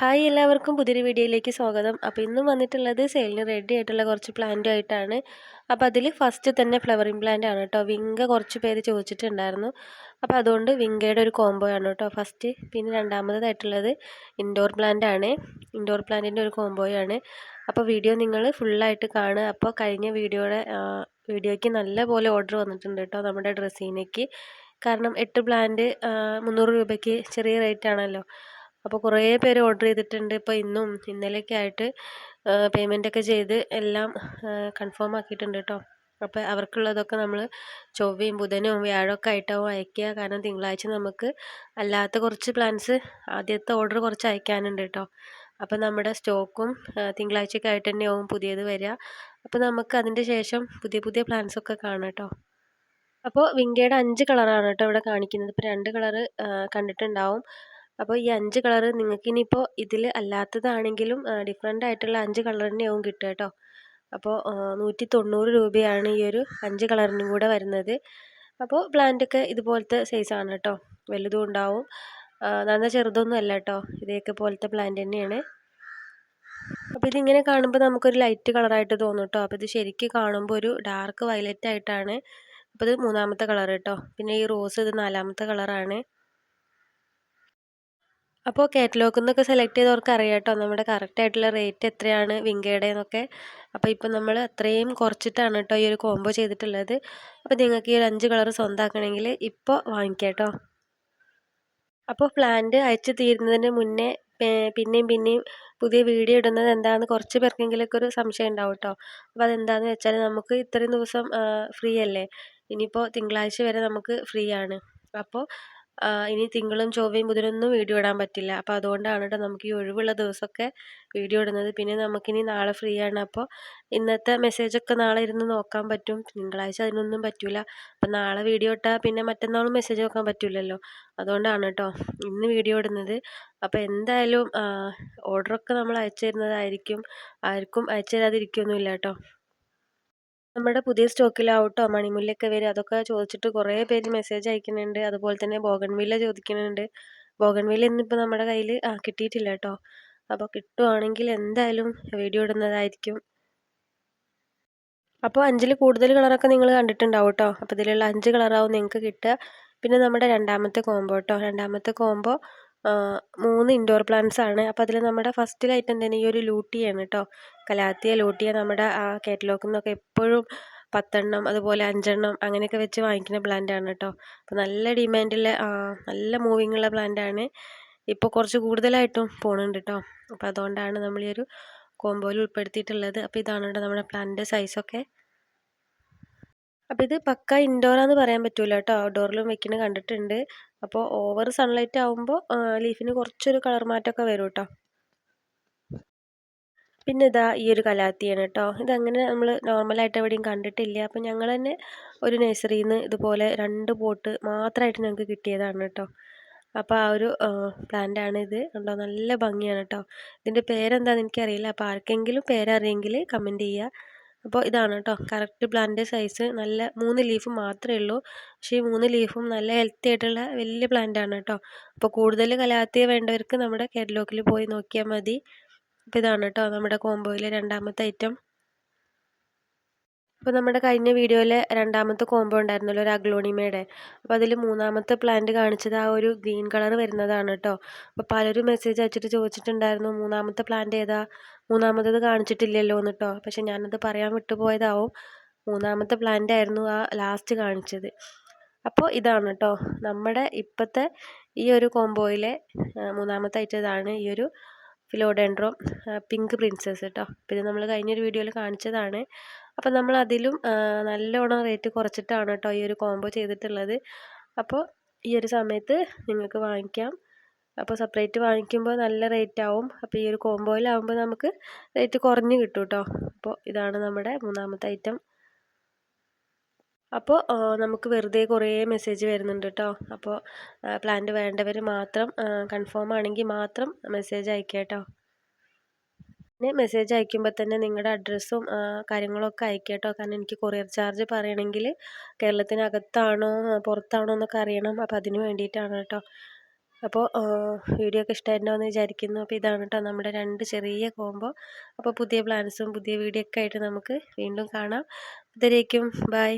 Hi എല്ലാവർക്കും പുതിയൊരു വീഡിയോയിലേക്ക് സ്വാഗതം. അപ്പോൾ ഇന്നും വന്നിട്ടുള്ളത് സെയിലിന് റെഡി ആയിട്ടുള്ള കുറച്ച് പ്ലാന്റും ആയിട്ടാണ്. അപ്പോൾ അതിൽ ഫസ്റ്റ് തന്നെ ഫ്ലവറിംഗ് പ്ലാന്റ് ആണ് കേട്ടോ. വിങ്ക കുറച്ച് പേര് ചോദിച്ചിട്ടുണ്ടായിരുന്നു. അപ്പോൾ അതുകൊണ്ട് വിങ്കയുടെ ഒരു കോംബോ ആണ് കേട്ടോ. ഫസ്റ്റ് പിന്നെ രണ്ടാമതായിട്ടുള്ളത് ഇൻഡോർ പ്ലാന്റ് ആണ്. ഇൻഡോർ പ്ലാന്റിന്റെ ഒരു കോംബോയാണ് അപ്പോൾ വീഡിയോ നിങ്ങൾ ഫുള്ളായിട്ട് കാണുക. അപ്പോൾ കഴിഞ്ഞ വീഡിയോയുടെ വീഡിയോയ്ക്ക് നല്ല പോലെ ഓർഡർ വന്നിട്ടുണ്ട് കേട്ടോ നമ്മുടെ ഡ്രസ്സിനേക്ക് കാരണം എട്ട് പ്ലാന്റ് മുന്നൂറ് രൂപയ്ക്ക് ചെറിയ റേറ്റ് ആണല്ലോ. അപ്പോൾ കുറേ പേര് ഓർഡർ ചെയ്തിട്ടുണ്ട്. ഇപ്പോൾ ഇന്നും ഇന്നലെയൊക്കെ ആയിട്ട് പേയ്മെന്റൊക്കെ ചെയ്ത് എല്ലാം കൺഫേം ആക്കിയിട്ടുണ്ട് കേട്ടോ അപ്പോൾ അവർക്കുള്ളതൊക്കെ നമ്മൾ ചൊവ്വയും ബുധനും വ്യാഴമൊക്കെ ആയിട്ടാവും അയക്കുക കാരണം തിങ്കളാഴ്ച നമുക്ക് അല്ലാത്ത കുറച്ച് പ്ലാൻസ് ആദ്യത്തെ ഓർഡർ കുറച്ച് അയക്കാനുണ്ട് കേട്ടോ അപ്പോൾ നമ്മുടെ സ്റ്റോക്കും തിങ്കളാഴ്ചയൊക്കെ ആയിട്ട് തന്നെയാവും പുതിയത് വരിക. അപ്പോൾ നമുക്ക് അതിന്റെ ശേഷം പുതിയ പുതിയ പ്ലാൻസൊക്കെ കാണാം കേട്ടോ അപ്പോൾ വിങ്കയുടെ അഞ്ച് കളറാണ് കേട്ടോ ഇവിടെ കാണിക്കുന്നത്. ഇപ്പോൾ രണ്ട് കളറ് കണ്ടിട്ടുണ്ടാവും. അപ്പോൾ ഈ അഞ്ച് കളർ നിങ്ങൾക്ക് ഇനിയിപ്പോൾ ഇതിൽ അല്ലാത്തതാണെങ്കിലും ഡിഫറെന്റ് ആയിട്ടുള്ള അഞ്ച് കളർ തന്നെയാവും കിട്ടുക കേട്ടോ. അപ്പോൾ നൂറ്റി തൊണ്ണൂറ് രൂപയാണ് ഈ ഒരു അഞ്ച് കളറിനും കൂടെ വരുന്നത്. അപ്പോൾ പ്ലാന്റൊക്കെ ഇതുപോലത്തെ സൈസാണ് കേട്ടോ. വലുതും ഉണ്ടാവും. നല്ല ചെറുതൊന്നും അല്ല കേട്ടോ. ഇതേക്കെ പോലത്തെ പ്ലാന്റ് തന്നെയാണ്. അപ്പോൾ ഇതിങ്ങനെ കാണുമ്പോൾ നമുക്കൊരു ലൈറ്റ് കളറായിട്ട് തോന്നും കേട്ടോ. അപ്പോൾ ഇത് ശരിക്കും കാണുമ്പോൾ ഒരു ഡാർക്ക് വയലറ്റ് ആയിട്ടാണ്. അപ്പോൾ ഇത് മൂന്നാമത്തെ കളർ കേട്ടോ. പിന്നെ ഈ റോസ് ഇത് നാലാമത്തെ കളറാണ് അപ്പോൾ കാറ്റലോഗിൽ നിന്നൊക്കെ സെലക്ട് ചെയ്തവർക്ക് അറിയാം കേട്ടോ നമ്മുടെ കറക്റ്റ് ആയിട്ടുള്ള റേറ്റ് എത്രയാണ് വിങ്കയുടെ എന്നൊക്കെ അപ്പോൾ ഇപ്പോൾ നമ്മൾ അത്രയും കുറച്ചിട്ടാണ് കേട്ടോ ഈ ഒരു കോംബോ ചെയ്തിട്ടുള്ളത്. അപ്പോൾ നിങ്ങൾക്ക് ഈ ഒരു അഞ്ച് കളർ സ്വന്തമാക്കണമെങ്കിൽ ഇപ്പോൾ വാങ്ങിക്കാം കേട്ടോ അപ്പോൾ പ്ലാന്റ് അയച്ചു തീരുന്നതിന് മുന്നേ പിന്നെയും പിന്നെയും പുതിയ വീഡിയോ ഇടുന്നത് എന്താണെന്ന് കുറച്ച് പേർക്കെങ്കിലൊക്കെ ഒരു സംശയം ഉണ്ടാവും കേട്ടോ. അപ്പോൾ അതെന്താണെന്ന് വെച്ചാൽ നമുക്ക് ഇത്രയും ദിവസം ഫ്രീ അല്ലേ? ഇനിയിപ്പോൾ തിങ്കളാഴ്ച വരെ നമുക്ക് ഫ്രീ ആണ്. അപ്പോൾ ഇനി തിങ്കളും ചൊവ്വയും ബുധനൊന്നും വീഡിയോ ഇടാൻ പറ്റില്ല. അപ്പോൾ അതുകൊണ്ടാണ് കേട്ടോ നമുക്ക് ഈ ഒഴിവുള്ള ദിവസമൊക്കെ വീഡിയോ ഇടുന്നത്. പിന്നെ നമുക്കിനി നാളെ ഫ്രീ ആണ്. അപ്പോൾ ഇന്നത്തെ മെസ്സേജൊക്കെ നാളെ ഇരുന്ന് നോക്കാൻ പറ്റും. തിങ്കളാഴ്ച അതിനൊന്നും പറ്റില്ല അപ്പം നാളെ വീഡിയോ ഇട്ടാൽ പിന്നെ മറ്റന്നാളും മെസ്സേജ് നോക്കാൻ പറ്റില്ലല്ലോ അതുകൊണ്ടാണ് കേട്ടോ ഇന്ന് വീഡിയോ ഇടുന്നത്. അപ്പോൾ എന്തായാലും ഓർഡറൊക്കെ നമ്മൾ അയച്ചു തരുന്നതായിരിക്കും. ആർക്കും അയച്ചു തരാതിരിക്കൊന്നുമില്ല കേട്ടോ നമ്മുടെ പുതിയ സ്റ്റോക്കിലാവട്ടോ മണിമുല്ലൊക്കെ വരും അതൊക്കെ ചോദിച്ചിട്ട് കുറേ പേര് മെസ്സേജ് അയക്കുന്നുണ്ട്. അതുപോലെ തന്നെ ബോഗൺവില്ല ചോദിക്കുന്നുണ്ട്. ബോഗൺവില്ല ഇന്നിപ്പോൾ നമ്മുടെ കയ്യിൽ ആ കിട്ടിയിട്ടില്ല കേട്ടോ അപ്പോൾ കിട്ടുവാണെങ്കിൽ എന്തായാലും വീഡിയോ ഇടുന്നതായിരിക്കും. അപ്പോൾ അഞ്ചിൽ കൂടുതൽ കളറൊക്കെ നിങ്ങൾ കണ്ടിട്ടുണ്ടാവും കേട്ടോ അപ്പോൾ ഇതിലുള്ള അഞ്ച് കളറാവും നിങ്ങൾക്ക് കിട്ടുക. പിന്നെ നമ്മുടെ രണ്ടാമത്തെ കോമ്പോ കേട്ടോ രണ്ടാമത്തെ കോംബോ മൂന്ന് ഇൻഡോർ പ്ലാന്റ്സ് ആണ്. അപ്പോൾ അതിൽ നമ്മുടെ ഫസ്റ്റിൽ ഐറ്റം തന്നെ ഈ ഒരു ലൂട്ടിയാണ് കേട്ടോ കലാത്തിയ ലൂട്ടിയ നമ്മുടെ ആ കാറ്റലോഗിൽ നിന്നൊക്കെ എപ്പോഴും പത്തെണ്ണം അതുപോലെ അഞ്ചെണ്ണം അങ്ങനെയൊക്കെ വെച്ച് വാങ്ങിക്കുന്ന പ്ലാന്റ് ആണ് കേട്ടോ അപ്പോൾ നല്ല ഡിമാൻഡുള്ള നല്ല മൂവിങ് ഉള്ള പ്ലാന്റ് ആണ്. ഇപ്പോൾ കുറച്ച് കൂടുതലായിട്ടും പോണുണ്ട് കേട്ടോ അപ്പോൾ അതുകൊണ്ടാണ് നമ്മൾ ഈ ഒരു കോമ്പോയിൽ ഉൾപ്പെടുത്തിയിട്ടുള്ളത്. അപ്പോൾ ഇതാണ് കേട്ടോ നമ്മുടെ പ്ലാന്റിന്റെ സൈസൊക്കെ അപ്പോൾ ഇത് പക്ക ഇൻഡോറാന്ന് പറയാൻ പറ്റൂല കേട്ടോ ഔട്ട്ഡോറിലും വെക്കുന്നത് കണ്ടിട്ടുണ്ട്. അപ്പോൾ ഓവർ സൺലൈറ്റ് ആകുമ്പോൾ ലീഫിന് കുറച്ചൊരു കളർ മാറ്റമൊക്കെ വരും കേട്ടോ പിന്നെ ഇതാ ഈ ഒരു കലാത്തിയാണ് കേട്ടോ ഇതങ്ങനെ നമ്മൾ നോർമലായിട്ട് എവിടെയും കണ്ടിട്ടില്ല. അപ്പോൾ ഞങ്ങൾ തന്നെ ഒരു നഴ്സറിയിൽ നിന്ന് ഇതുപോലെ രണ്ട് പോട്ട് മാത്രമായിട്ട് ഞങ്ങൾക്ക് കിട്ടിയതാണ് കേട്ടോ അപ്പോൾ ആ ഒരു പ്ലാന്റാണ് ഇത്. കണ്ടോ? നല്ല ഭംഗിയാണ് കേട്ടോ ഇതിന്റെ പേരെന്താണെന്ന് എനിക്കറിയില്ല. അപ്പോൾ ആർക്കെങ്കിലും പേരറിയെങ്കിൽ കമന്റ് ചെയ്യുക അപ്പോൾ ഇതാണ് കേട്ടോ കറക്റ്റ് പ്ലാന്റ് സൈസ്. നല്ല മൂന്ന് ലീഫ് മാത്രമേ ഉള്ളൂ. പക്ഷേ ഈ മൂന്ന് ലീഫും നല്ല ഹെൽത്തി ആയിട്ടുള്ള വലിയ പ്ലാന്റ് ആണ് കേട്ടോ അപ്പോൾ കൂടുതൽ കലാത്തിയ വേണ്ടവർക്ക് നമ്മുടെ കാറ്റലോഗിൽ പോയി നോക്കിയാൽ മതി. അപ്പോൾ ഇതാണ് കേട്ടോ നമ്മുടെ കോംബോയിലെ രണ്ടാമത്തെ ഐറ്റം. അപ്പോൾ നമ്മുടെ കഴിഞ്ഞ വീഡിയോയിലെ രണ്ടാമത്തെ കോംബോ ഉണ്ടായിരുന്നല്ലോ ഒരു അഗ്ലോണിമയുടെ. അപ്പോൾ അതിൽ മൂന്നാമത്തെ പ്ലാന്റ് കാണിച്ചത് ആ ഒരു ഗ്രീൻ കളർ വരുന്നതാണ് കേട്ടോ അപ്പോൾ പലരും മെസ്സേജ് അയച്ചിട്ട് ചോദിച്ചിട്ടുണ്ടായിരുന്നു മൂന്നാമത്തെ പ്ലാന്റ് ഏതാ? മൂന്നാമത്തത് കാണിച്ചിട്ടില്ലല്ലോ എന്ന് കേട്ടോ പക്ഷെ ഞാനത് പറയാൻ വിട്ടുപോയതാവും. മൂന്നാമത്തെ പ്ലാന്റ് ആയിരുന്നു ആ ലാസ്റ്റ് കാണിച്ചത്. അപ്പോൾ ഇതാണ് കേട്ടോ നമ്മുടെ ഇപ്പോഴത്തെ ഈ ഒരു കോംബോയിലെ മൂന്നാമത്തെ ഐറ്റം ഇതാണ് ഈ ഒരു ഫിലോഡെൻഡ്രോം പിങ്ക് പ്രിൻസസ് കേട്ടോ അപ്പോൾ ഇത് നമ്മൾ കഴിഞ്ഞൊരു വീഡിയോയിൽ കാണിച്ചതാണ് അപ്പോൾ നമ്മൾ അതിലും നല്ലോണം റേറ്റ് കുറച്ചിട്ടാണ് കേട്ടോ ഈ ഒരു കോംബോ ചെയ്തിട്ടുള്ളത്. അപ്പോൾ ഈ ഒരു സമയത്ത് നിങ്ങൾക്ക് വാങ്ങിക്കാം. അപ്പോൾ സെപ്പറേറ്റ് വാങ്ങിക്കുമ്പോൾ നല്ല റേറ്റ് ആവും. അപ്പോൾ ഈ ഒരു കോംബോയിലാവുമ്പോൾ നമുക്ക് റേറ്റ് കുറഞ്ഞ് കിട്ടും കേട്ടോ അപ്പോൾ ഇതാണ് നമ്മുടെ മൂന്നാമത്തെ ഐറ്റം അപ്പോൾ നമുക്ക് വെറുതെ കുറേ മെസ്സേജ് വരുന്നുണ്ട് കേട്ടോ അപ്പോൾ പ്ലാന്റ് വേണ്ടവർ മാത്രം കൺഫേം ആണെങ്കിൽ മാത്രം മെസ്സേജ് അയക്കാം കേട്ടോ മെസ്സേജ് അയക്കുമ്പോൾ തന്നെ നിങ്ങളുടെ അഡ്രസ്സും കാര്യങ്ങളൊക്കെ അയക്കുക കേട്ടോ കാരണം എനിക്ക് കൊറിയർ ചാർജ് പറയണമെങ്കിൽ കേരളത്തിനകത്താണോ പുറത്താണോ എന്നൊക്കെ അറിയണം. അപ്പോൾ അതിന് വേണ്ടിയിട്ടാണ് കേട്ടോ. അപ്പോൾ വീഡിയോ ഒക്കെ ഇഷ്ടമായിട്ടുണ്ടാവുമെന്ന് വിചാരിക്കുന്നു. അപ്പോൾ ഇതാണ് കേട്ടോ നമ്മുടെ രണ്ട് ചെറിയ കോമ്പോ അപ്പോൾ പുതിയ പ്ലാൻസും പുതിയ വീഡിയോ ഒക്കെ ആയിട്ട് നമുക്ക് വീണ്ടും കാണാം. അതിലേക്കും ബൈ